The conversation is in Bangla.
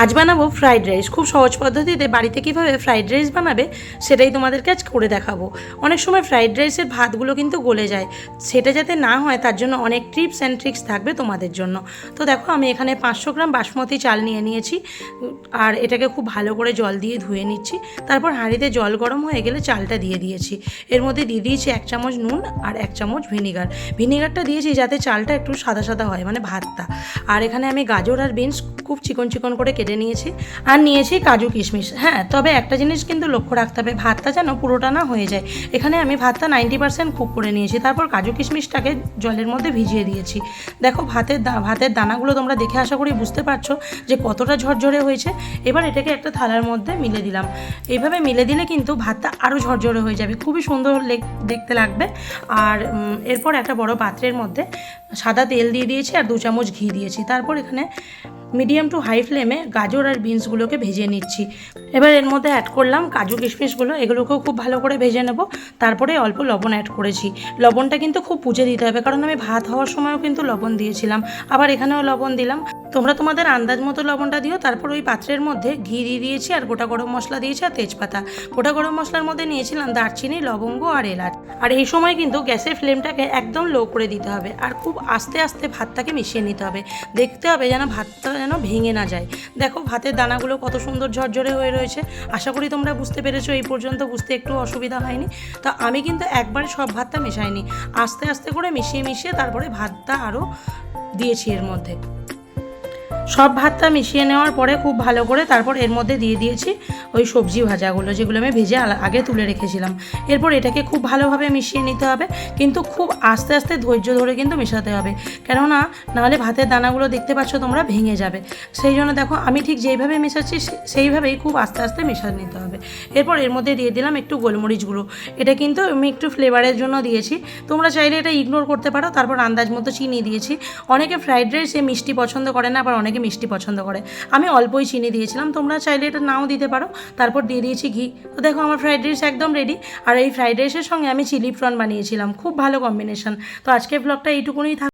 আজ বানাবো ফ্রাইড রাইস খুব সহজ পদ্ধতিতে বাড়িতে কীভাবে ফ্রাইড রাইস বানাবে সেটাই তোমাদেরকে আজ করে দেখাবো। অনেক সময় ফ্রাইড রাইসের ভাতগুলো কিন্তু গলে যায়। সেটা যাতে না হয় তার জন্য অনেক টিপস অ্যান্ড ট্রিক্স থাকবে তোমাদের জন্য। তো দেখো আমি এখানে পাঁচশো গ্রাম বাসমতি চাল নিয়ে নিয়েছি। আর এটাকে খুব ভালো করে জল দিয়ে ধুয়ে নিচ্ছি। তারপর হাঁড়িতে জল গরম হয়ে গেলে চালটা দিয়ে দিয়েছি। এর মধ্যে দিয়ে দিয়েছি এক চামচ নুন আর এক চামচ ভিনিগার। ভিনিগারটা দিয়েছি যাতে চালটা একটু সাদা সাদা হয় মানে ভাতটা। আর এখানে আমি গাজর আর বিনস খুব চিকন চিকন করে কেটে নিয়েছি আর নিয়েছি কাজু কিশমিশ। হ্যাঁ তবে একটা জিনিস কিন্তু লক্ষ্য রাখতে হবে, ভাতটা যেন পুরোটা না হয়ে যায়। এখানে আমি ভাতটা নাইনটি পার্সেন্ট কুক করে নিয়েছি, তারপর কাজু কিশমিশটাকে জলের মধ্যে ভিজিয়ে দিয়েছি। দেখো ভাতের ভাতের দানাগুলো তোমরা দেখে আশা করি বুঝতে পারছ যে কতটা ঝরঝরে হয়েছে। এবার এটাকে একটা থালার মধ্যে মিলে দিলাম। এইভাবে মিলে দিলে কিন্তু ভাতটা আরও ঝরঝরে হয়ে যাবে। খুবই সুন্দর দেখতে লাগবে। আর এরপর একটা বড় পাত্রের মধ্যে সাদা তেল দিয়ে দিয়েছি আর দু চামচ ঘি দিয়েছি। তারপর এখানে মিডিয়াম টু হাই ফ্লেমে গাজর আর বিনসগুলোকে ভেজে নিচ্ছি। এবার এর মধ্যে অ্যাড করলাম কাজু কিশমিশগুলো এগুলোকেও খুব ভালো করে ভেজে নেব। তারপরে অল্প লবণ অ্যাড করেছি। লবণটা কিন্তু খুব পুজে দিতে হবে, কারণ আমি ভাত হওয়ার সময়ও কিন্তু লবণ দিয়েছিলাম। আবার এখানেও লবণ দিলাম। তোমরা তোমাদের আন্দাজ মতো লবণটা দিও, তারপর ওই পাত্রের মধ্যে ঘি দিয়ে দিয়েছি আর গোটা গরম মশলা দিয়েছি আর তেজপাতা। গোটা গরম মশলার মধ্যে নিয়েছিলাম দারচিনি, লবঙ্গ আর এলাচ। আর এই সময় কিন্তু গ্যাসের ফ্লেমটাকে একদম লো করে দিতে হবে আর খুব আস্তে আস্তে ভাতটাকে মিশিয়ে নিতে হবে। দেখতে হবে যেন ভাতটা যেন ভেঙে না যায়। দেখো ভাতের দানাগুলো কত সুন্দর ঝরঝরে হয়ে রয়েছে। আশা করি তোমরা বুঝতে পেরেছ, এই পর্যন্ত বুঝতে একটু অসুবিধা হয়নি। তো আমি কিন্তু একবারে সব ভাতটা মেশাইনি। আস্তে আস্তে করে মিশিয়ে মিশিয়ে তারপরে ভাতটা আরও দিয়েছি এর মধ্যে। সব ভাতটা মিশিয়ে নেওয়ার পরে খুব ভালো করে তারপর এর মধ্যে দিয়ে দিয়েছি ওই সবজি ভাজাগুলো, যেগুলো আমি ভেজে আগে তুলে রেখেছিলাম। এরপর এটাকে খুব ভালোভাবে মিশিয়ে নিতে হবে, কিন্তু খুব আস্তে আস্তে ধৈর্য ধরে কিন্তু মেশাতে হবে। কেননা, নাহলে ভাতের দানাগুলো দেখতে পাচ্ছ তোমরা ভেঙে যাবে। সেই জন্য দেখো, আমি ঠিক যেইভাবে মেশাচ্ছি সেইভাবেই খুব আস্তে আস্তে মেশাতে নিতে হবে। এরপর এর মধ্যে দিয়ে দিলাম একটু গোলমরিচ গুঁড়ো। এটা কিন্তু আমি একটু ফ্লেভারের জন্য দিয়েছি। তোমরা চাইলে এটা ইগনোর করতে পারো, তারপর আন্দাজ মতো চিনি দিয়েছি। অনেকে ফ্রাইড রাইসে মিষ্টি পছন্দ করে না, আবার অনেকে মিষ্টি পছন্দ করে। আমি অল্পই চিনি দিয়েছিলাম, তোমরা চাইলে এটা নাও দিতে পারো। তারপর দিয়ে দিয়েছি ঘি। তো দেখো আমার ফ্রাইড রাইস একদম রেডি আর এই ফ্রাইড রাইসের সঙ্গে আমি চিলি প্রন বানিয়েছিলাম, খুব ভালো কম্বিনেশন তো আজকের ব্লগটা এইটুকুনই থাক